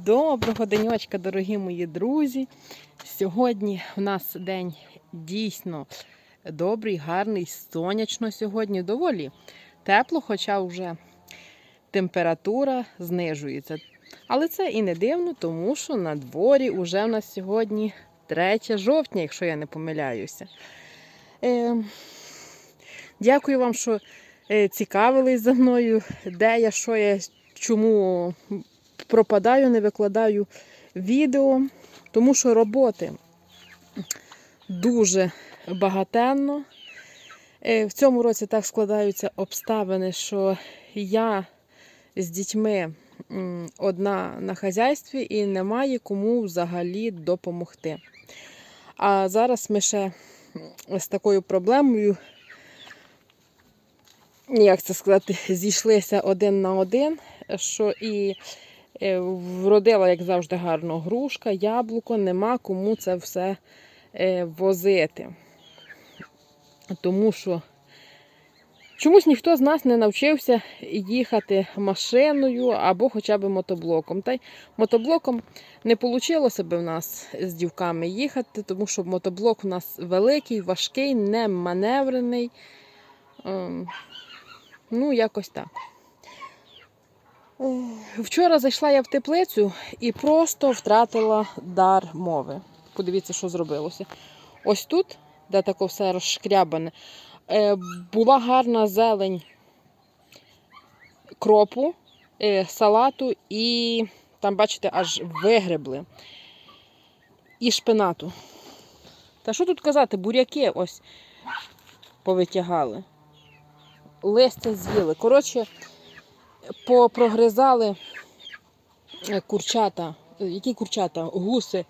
Доброго денечка, дорогі мої друзі. Сьогодні в нас день дійсно добрий, гарний, сонячно сьогодні. Доволі тепло, хоча вже температура знижується. Але це і не дивно, тому що на дворі вже в нас сьогодні 3 жовтня, якщо я не помиляюся. Е, дякую вам, що е, цікавились за мною, де я, що я, чому пропадаю, не викладаю відео, тому що роботи дуже багатенно. Е, В цьому році так складаються обставини, що я з дітьми одна на хазяйстві і немає кому взагалі допомогти. А зараз ми ще з такою проблемою, як це сказати, зійшлися один на один, що і Вродила, як завжди, гарно грушка, яблуко, нема кому це все е, возити. Тому що чомусь ніхто з нас не навчився їхати машиною або хоча б мотоблоком. Та й мотоблоком не вийшло би в нас з дівками їхати, тому що мотоблок у нас великий, важкий, не маневрений. Ем, Ну, якось так. Вчора зайшла я в теплицю і просто втратила дар мови. Подивіться, що зробилося. Ось тут, де таке все розшкрябане, е, була гарна зелень кропу, е, салату і там, бачите, аж вигребли. І шпинату. Та що тут казати, буряки ось повитягали. Листя з'їли. Коротше, попрогризали е, курчата, е, які курчата, гуси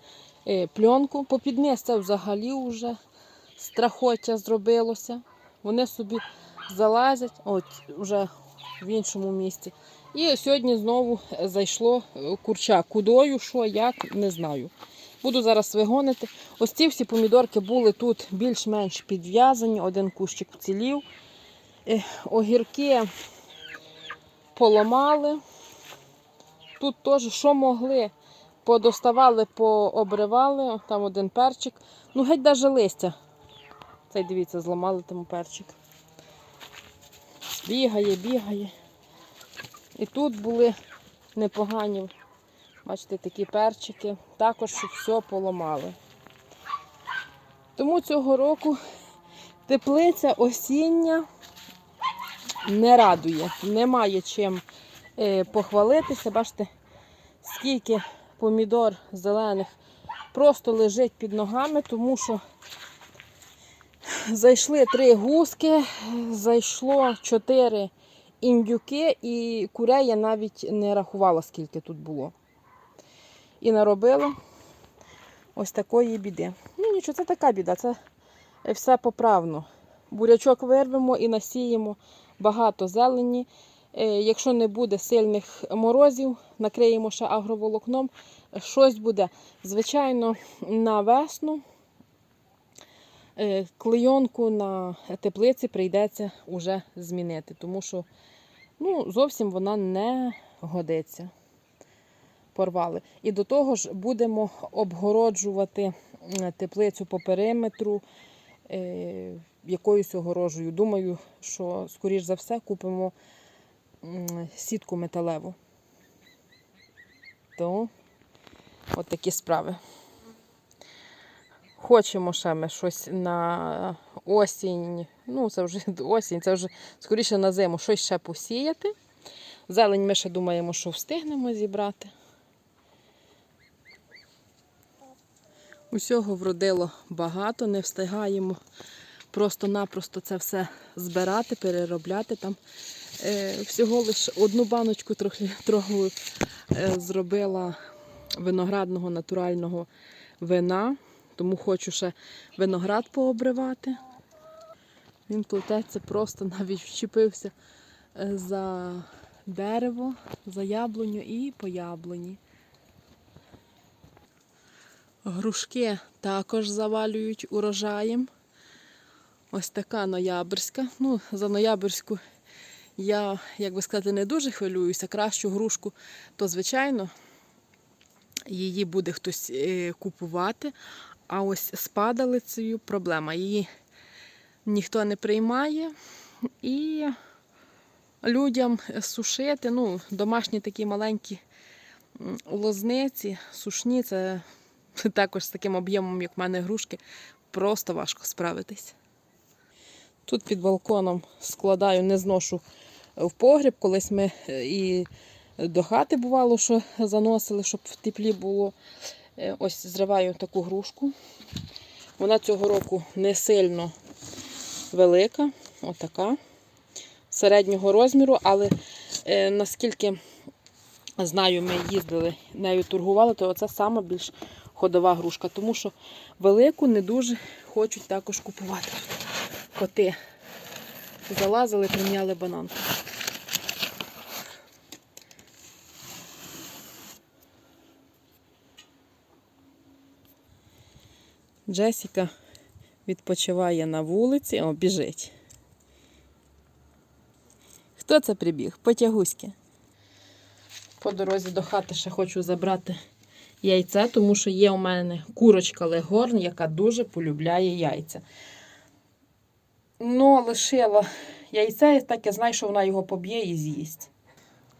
е, пленку, попід низ це взагалі вже страхоття зробилося. Вони собі залазять, от вже в іншому місці. І сьогодні знову зайшло курча. Кудою, що, як, не знаю. Буду зараз вигонити. Ось ці всі помідорки були тут більш-менш підв'язані, один кущик вцілів. Огірки поламали. Тут теж, що могли, подоставали, пообривали. Там один перчик. Ну, геть навіть листя. Цей, дивіться, зламали тому перчик. Бігає, бігає. І тут були непогані, бачите, такі перчики. Також все поламали. Тому цього року теплиця осіння не радує. Немає чим е, похвалитися. Бачите, скільки помідор зелених просто лежить під ногами, тому що зайшли три гуски, зайшло чотири індюки, і курей я навіть не рахувала, скільки тут було. І наробила ось такої біди. Ну нічого, це така біда, це все поправно. Бурячок вирвемо і насіємо багато зелені. Е, Якщо не буде сильних морозів, накриємо ще агроволокном, щось буде. Звичайно, на весну е, клейонку на теплиці прийдеться вже змінити, тому що ну, зовсім вона не годиться. Порвали. І до того ж будемо обгороджувати теплицю по периметру. Якоюсь огорожею. Думаю, що, скоріш за все, купимо сітку металеву. То от такі справи. Хочемо ще ми щось на осінь, ну це вже осінь, це вже скоріше на зиму щось ще посіяти. Зелень ми ще думаємо, що встигнемо зібрати. Усього вродило багато, не встигаємо просто-напросто це все збирати, переробляти. Там е, всього лише одну баночку трохи трохи е, зробила виноградного натурального вина, тому хочу ще виноград пообривати. Він плететься, просто навіть вчепився е, за дерево, за яблуню і по яблуні. Грушки також завалюють урожаєм. Ось така ноябрьська. Ну, за ноябрьську я, як би сказати, не дуже хвилююся. Кращу грушку, то, звичайно, її буде хтось е, купувати. А ось з падалицею проблема. Її ніхто не приймає. І людям сушити, ну, домашні такі маленькі лозниці, сушні, це також з таким об'ємом, як в мене грушки, просто важко справитись. Тут під балконом складаю, не зношу в погріб. Колись ми е, і до хати бувало, що заносили, щоб в теплі було. Е, Ось зриваю таку грушку. Вона цього року не сильно велика, отака, середнього розміру, але е, наскільки знаю, ми їздили нею торгували, то це сама більш ходова грушка, тому що велику не дуже хочуть також купувати. Коти залазили, приміняли бананку. Джесіка відпочиває на вулиці, о, біжить. Хто це прибіг? Потягуськи. По дорозі до хати ще хочу забрати яйце, тому що є у мене курочка легорн, яка дуже полюбляє яйця. Ну, лишила яйце, так я знаю, що вона його поб'є і з'їсть.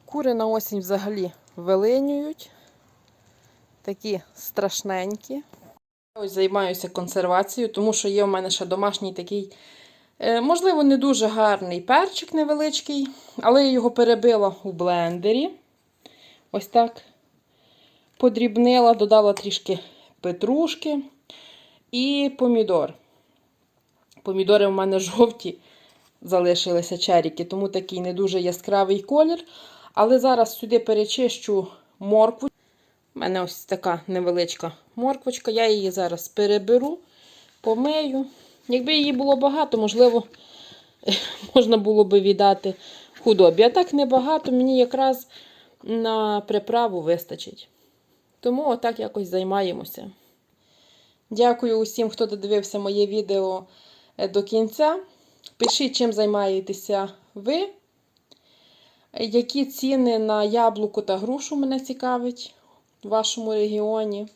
Кури на осінь взагалі вилинюють. Такі страшненькі. Ось займаюся консервацією, тому що є у мене ще домашній такий, е, можливо, не дуже гарний перчик невеличкий, але я його перебила у блендері. Ось так. Подрібнила, додала трішки петрушки і помідор. Помідори в мене жовті залишилися черіки, тому такий не дуже яскравий колір. Але зараз сюди перечищу моркву. У мене ось така невеличка морквочка. Я її зараз переберу, помию. Якби її було багато, можливо, можна було би віддати худобі. А так небагато, мені якраз на приправу вистачить. Тому отак якось займаємося. Дякую усім, хто додивився моє відео до кінця. Пишіть, чим займаєтеся ви. Які ціни на яблуку та грушу мене цікавить в вашому регіоні.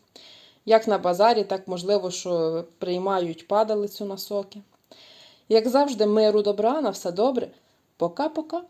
Як на базарі, так можливо, що приймають падалицю на соки. Як завжди, миру добра, на все добре. Пока-пока.